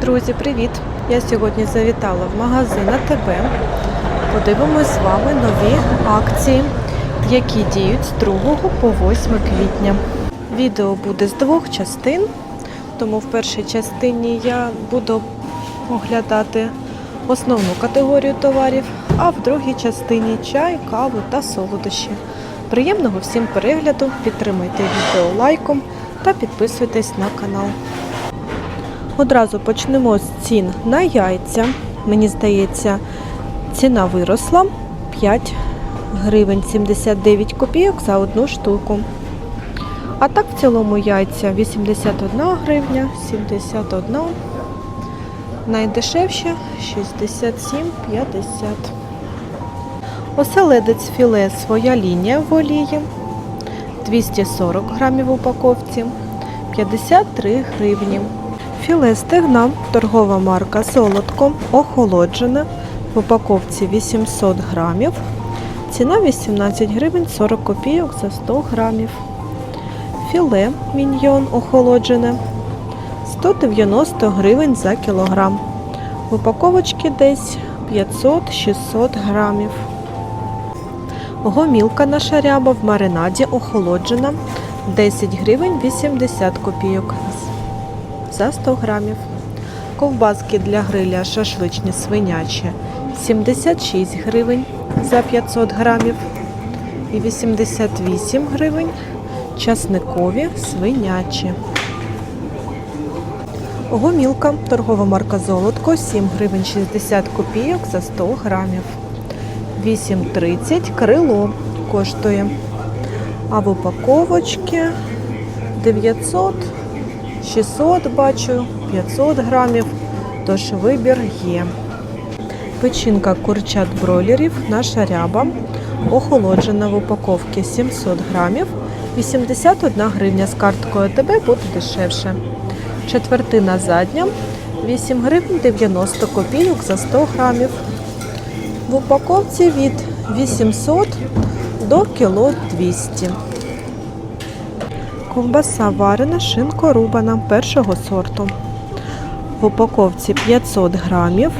Друзі, привіт! Я сьогодні завітала в магазин АТБ. Подивимось з вами нові акції, які діють з 2 по 8 квітня. Відео буде з двох частин, тому в першій частині я буду оглядати основну категорію товарів, а в другій частині чай, каву та солодощі. Приємного всім перегляду, підтримуйте відео лайком та підписуйтесь на канал. Одразу почнемо з цін на яйця. Мені здається, ціна виросла 5 гривень 79 копійок за одну штуку. А так в цілому яйця 81 гривня, 71. Найдешевше 67,50. Оселедець філе своя лінія в олії 240 грамів в упаковці 53 гривні. Філе стегна, торгова марка Золотко, охолоджене в упаковці 800 грамів. Ціна 18 гривень 40 копійок за 100 грамів. Філе міньйон охолоджене 190 гривень за кілограм. В упаковочці десь 500-600 грамів. Гомілка наша ряба в маринаді охолоджена 10 гривень 80 копійок за 100 грамів. Ковбаски для гриля шашличні свинячі 76 гривень за 500 грамів і 88 гривень часникові свинячі. Гомілка, торгова марка Золотко 7 гривень 60 копійок за 100 грамів. 8,30 крило коштує. А в упаковочці 900 600 бачу, 500 грамів, тож вибір є. Печінка курчат бройлерів, наша ряба, охолоджена в упаковці 700 грамів, 81 гривня з карткою АТБ буде дешевше. Четвертина задня, 8 гривень 90 копійок за 100 грамів. В упаковці від 800 до кіло 200. Ковбаса варена, шинко рубана першого сорту. В упаковці 500 грамів.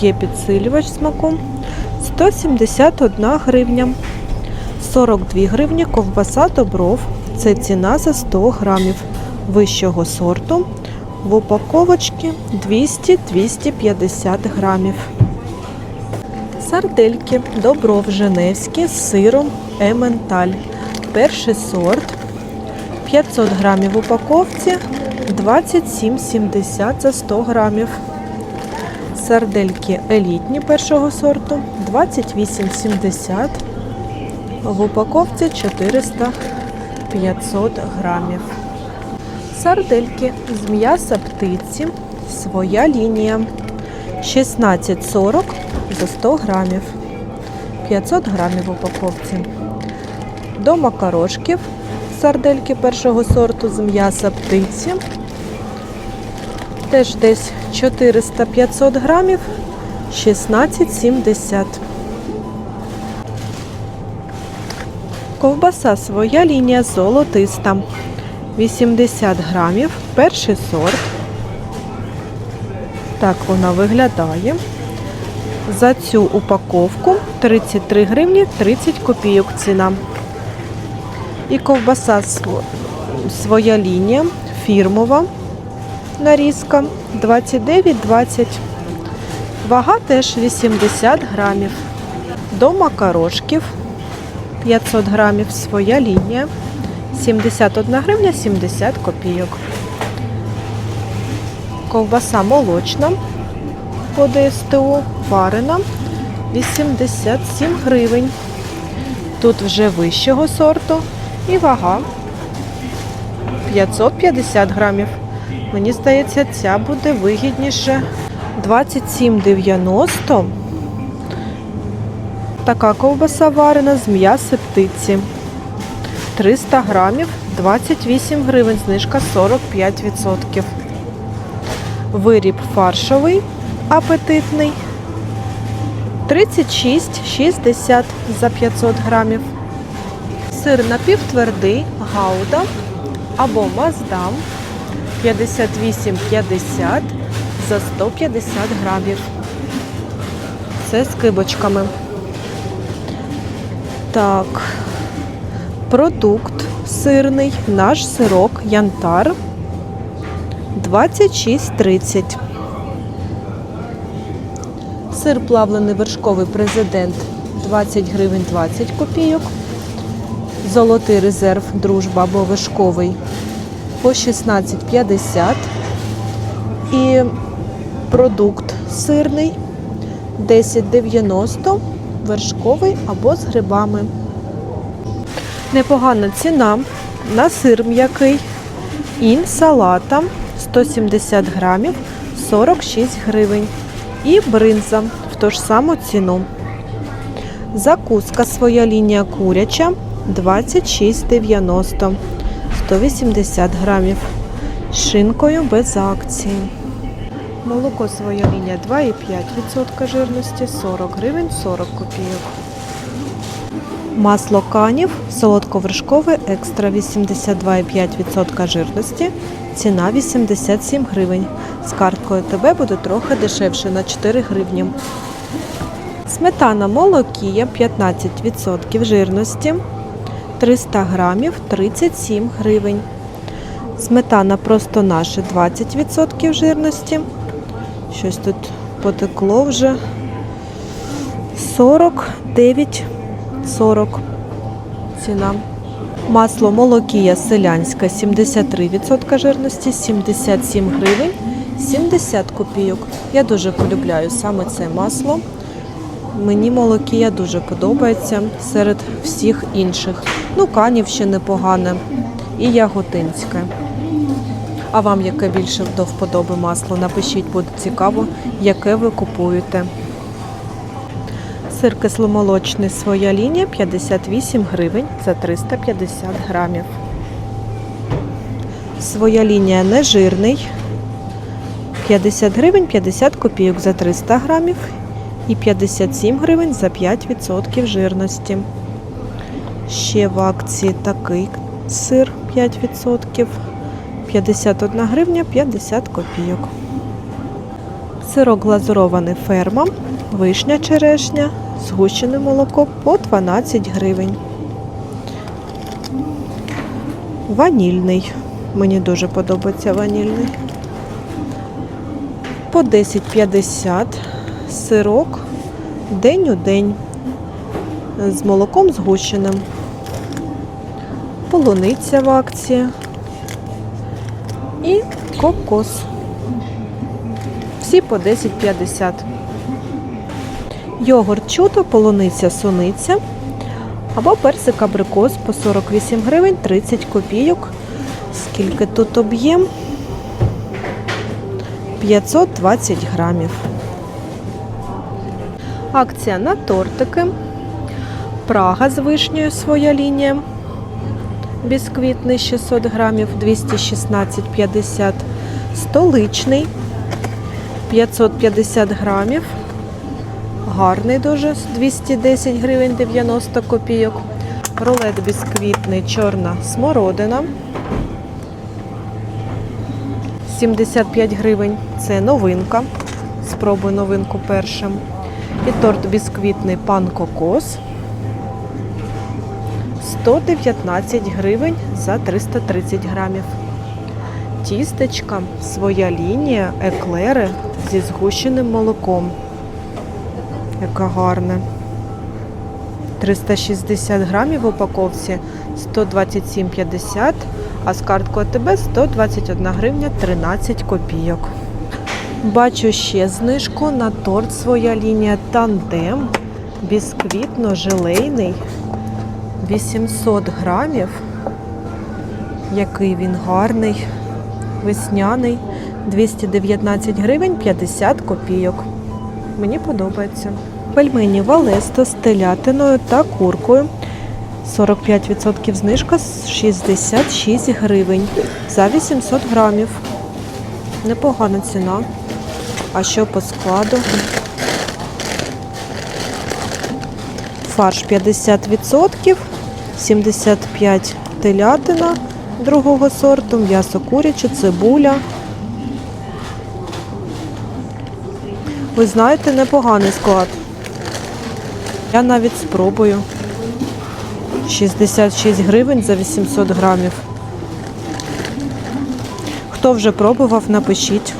Є підсилювач смаку. 171 гривня. 42 гривні ковбаса добров. Це ціна за 100 грамів вищого сорту. В упаковочці 200-250 грамів. Сардельки добров женевські з сиром ементаль. Перший сорт 500 грамів в упаковці 27,70 за 100 грамів. Сардельки елітні першого сорту 28,70 в упаковці 400-500 грамів. Сардельки з м'яса птиці своя лінія 16,40 за 100 грамів. 500 грамів в упаковці. До макарошків сардельки першого сорту з м'яса птиці. Теж десь 400-500 грамів, 16,70. Ковбаса своя лінія золотиста. 80 грамів, перший сорт. Так вона виглядає. За цю упаковку 33 гривні 30 копійок ціна. І ковбаса своя лінія, фірмова нарізка 29,20. Вага теж 80 грамів. До макарошків 500 грамів своя лінія 71 гривня 70 копійок. Ковбаса молочна по ДСТУ варена 87 гривень. Тут вже вищого сорту і вага 550 грамів. Мені здається, ця буде вигідніше 27,90. Така ковбаса варена з м'яса птиці. 300 грамів 28 гривень, знижка 45%. Виріб фаршовий, апетитний 36,60 за 500 грамів. Сир напівтвердий, гауда або маздам 58,50 за 150 грамів. Це з кибочками. Так. Продукт сирний, наш сирок янтар 26,30. Сир плавлений вершковий президент 20 гривень 20 копійок. Золотий резерв дружба або вершковий по 16,50. І продукт сирний 10,90 вершковий або з грибами. Непогана ціна на сир м'який. Ін салата 170 грамів 46 гривень. І бринза в ту ж саму ціну. Закуска своя лінія куряча 26,90 180 грамів. Шинкою без акції. Молоко своя лінія 2,5% жирності 40 гривень 40 копійок. Масло канів солодковершкове екстра 82,5% жирності. Ціна 87 гривень. З карткою ТБ буде трохи дешевше на 4 гривні. Сметана молокія 15% жирності. 300 грамів 37 гривень. Сметана просто наше 20% жирності. Щось тут потекло вже. 49,40 ціна. Масло молокія селянська 73% жирності, 77 гривень, 70 копійок. Я дуже полюбляю саме це масло. Мені молокія дуже подобається серед всіх інших. Ну, канів ще непогане. І яготинське. А вам яке більше до вподоби масло? Напишіть, буде цікаво, яке ви купуєте. Сир кисломолочний своя лінія 58 гривень за 350 грамів. Своя лінія нежирний 50 гривень 50 копійок за 300 грамів і 57 гривень за 5% жирності. Ще в акції такий сир 5%. 51 гривня 50 копійок. Сирок глазурований ферма, вишня черешня, згущене молоко по 12 гривень. Ванільний. Мені дуже подобається ванільний. По 10,50 сирок день у день з молоком згущеним. Полуниця в акції і кокос. Всі по 10,50. Йогурт чудо, полуниця суниця або персик абрикос по 48 гривень 30 копійок. Скільки тут об'єм? 520 грамів. Акція на тортики. Прага з вишнею своя лінія. Бісквітний 600 грамів 216,50. Столичний 550 грамів. Гарний дуже 210 гривень 90 копійок. Рулет бісквітний чорна смородина. 75 гривень. Це новинка. Спробуй новинку першим. І торт бісквітний пан кокос. 119 гривень за 330 грамів. Тістечка, своя лінія, еклери зі згущеним молоком. Яка гарна. 360 грамів в упаковці 127,50, а з карткою АТБ 121 гривня 13 копійок. Бачу ще знижку на торт своя лінія тандем. Бісквітно-желейний 800 грамів. Який він гарний, весняний, 219 гривень 50 копійок. Мені подобається. Пельмені Валесто з телятиною та куркою. 45% знижка 66 гривень за 800 грамів. Непогана ціна. А що по складу? Фарш 50%, 75 телятина, другого сорту, м'ясо куряче, цибуля. Ви знаєте, непоганий склад. Я навіть спробую. 66 гривень за 800 грамів. Хто вже пробував, напишіть.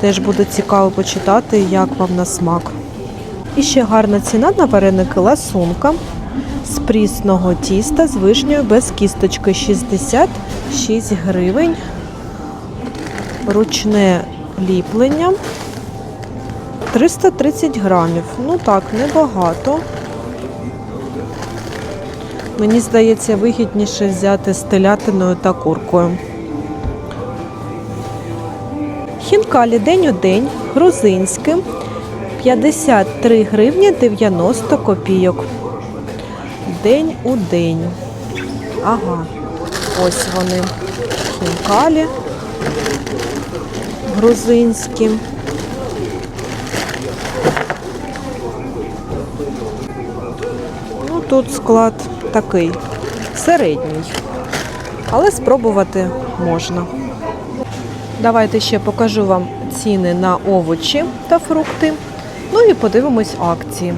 Теж буде цікаво почитати, як вам на смак. І ще гарна ціна на вареники ласунка з прісного тіста з вишнею без кісточки 66 гривень. Ручне ліплення 330 грамів. Ну так, небагато. Мені здається, вигідніше взяти з телятиною та куркою. Хінкалі день у день, грузинське, 53 гривні 90 копійок. День у день. Ага, ось вони. Хінкалі грузинські. Ну, тут склад такий середній, але спробувати можна. Давайте ще покажу вам ціни на овочі та фрукти. Ну і подивимось акції.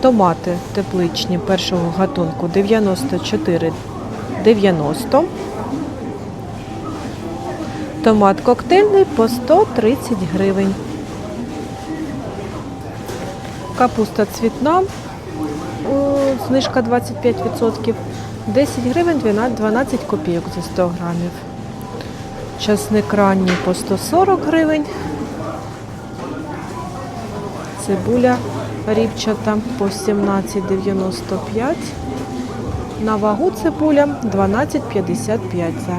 Томати тепличні першого гатунку 94,90. Томат коктейльний по 130 гривень. Капуста цвітна, знижка 25%, 10 гривень 12 копійок за 100 грамів. Часник ранній по 140 гривень. Цибуля рібчата по 17,95. На вагу цибуля 12,55 за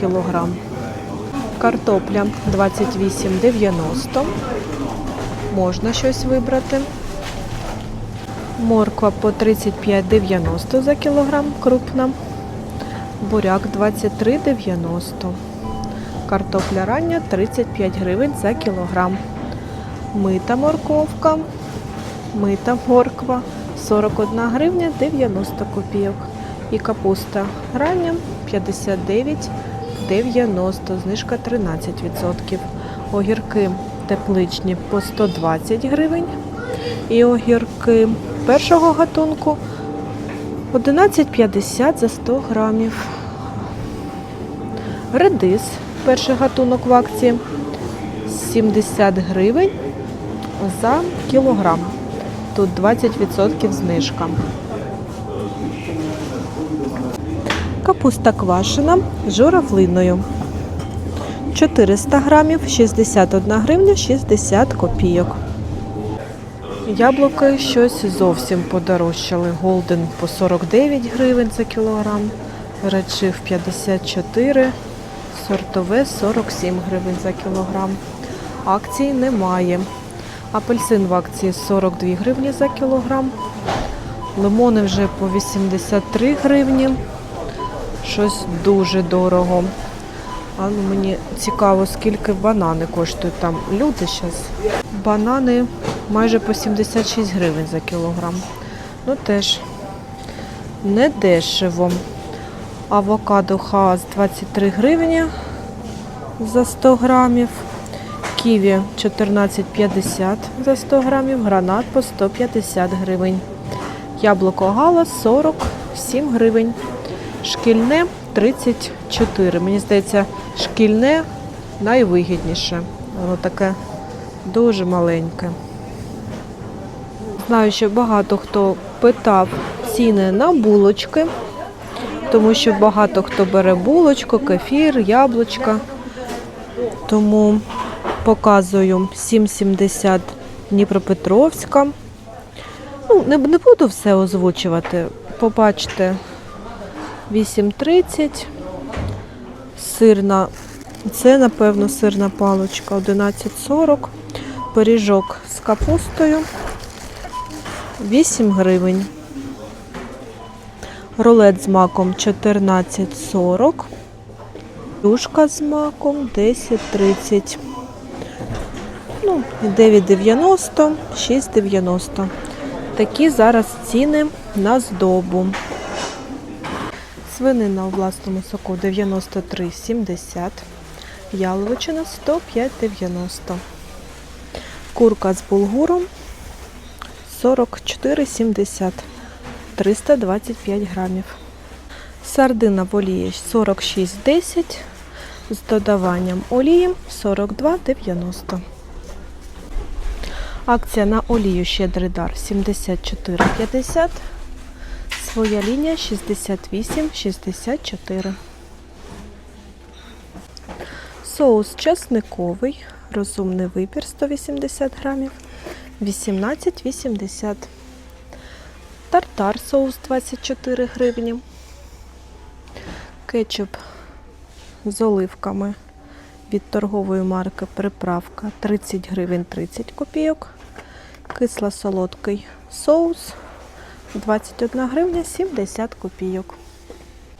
кілограм. Картопля 28,90. Можна щось вибрати. Морква по 35,90 за кілограм крупна. Буряк 23,90. Картопля рання 35 гривень за кілограм. Мита морковка, мита морква 41 гривня 90 копійок. І капуста рання 59,90, знижка 13%. Огірки тепличні по 120 гривень. І огірки першого гатунку 11,50 за 100 грамів. Редис, перший гатунок в акції 70 гривень за кілограм. Тут 20% знижка. Капуста квашена з журавлиною. 400 грамів 61 гривня 60 копійок. Яблуки щось зовсім подорожчали. Голден по 49 гривень за кілограм, речив 54, сортове 47 гривень за кілограм. Акції немає. Апельсин в акції 42 гривні за кілограм. Лимони вже по 83 гривні. Щось дуже дорого. А ну мені цікаво, скільки банани коштують там. Люди зараз. Банани майже по 76 гривень за кілограм. Ну теж не дешево. Авокадо хаас 23 гривні за 100 грамів. Ківі 14,50 за 100 грамів, гранат по 150 гривень. Яблуко гала 47 гривень. Шкільне 34. Мені здається, шкільне найвигідніше. Воно таке дуже маленьке. Знаю, що багато хто питав ціни на булочки, тому що багато хто бере булочку, кефір, яблучка. Тому показую 7,70 Дніпропетровська. Ну, не, не буду все озвучувати. Побачите 8,30. Сирна, це, напевно, сирна палочка 11,40. Пиріжок з капустою 8 гривень. Рулет з маком 14,40. Юшка з маком 10,30. Ну, 9,90, 6,90. Такі зараз ціни на здобу. Свинина у власному соку 93,70. Яловичина 105,90. Курка з булгуром 44,70. 325 грамів. Сардина в олії 46,10. З додаванням олії 42,90. Акція на олію щедрий дар 74,50. Своя лінія 68,64. Соус часниковий, розумний вибір 180 грамів, 18,80. Тартар соус 24 гривні. Кетчуп з оливками від торгової марки Приправка 30 гривень 30 копійок. Кисло-солодкий соус 21 гривня 70 копійок.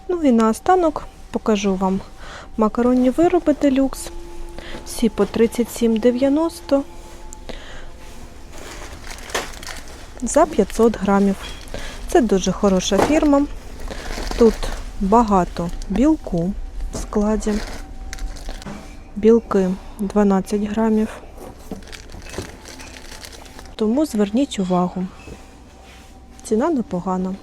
Ну і наостанок покажу вам макаронні вироби делюкс. Всі по 37,90 за 500 грамів. Це дуже хороша фірма. Тут багато білку в складі. Білки 12 грамів. Тому зверніть увагу. Ціна непогана.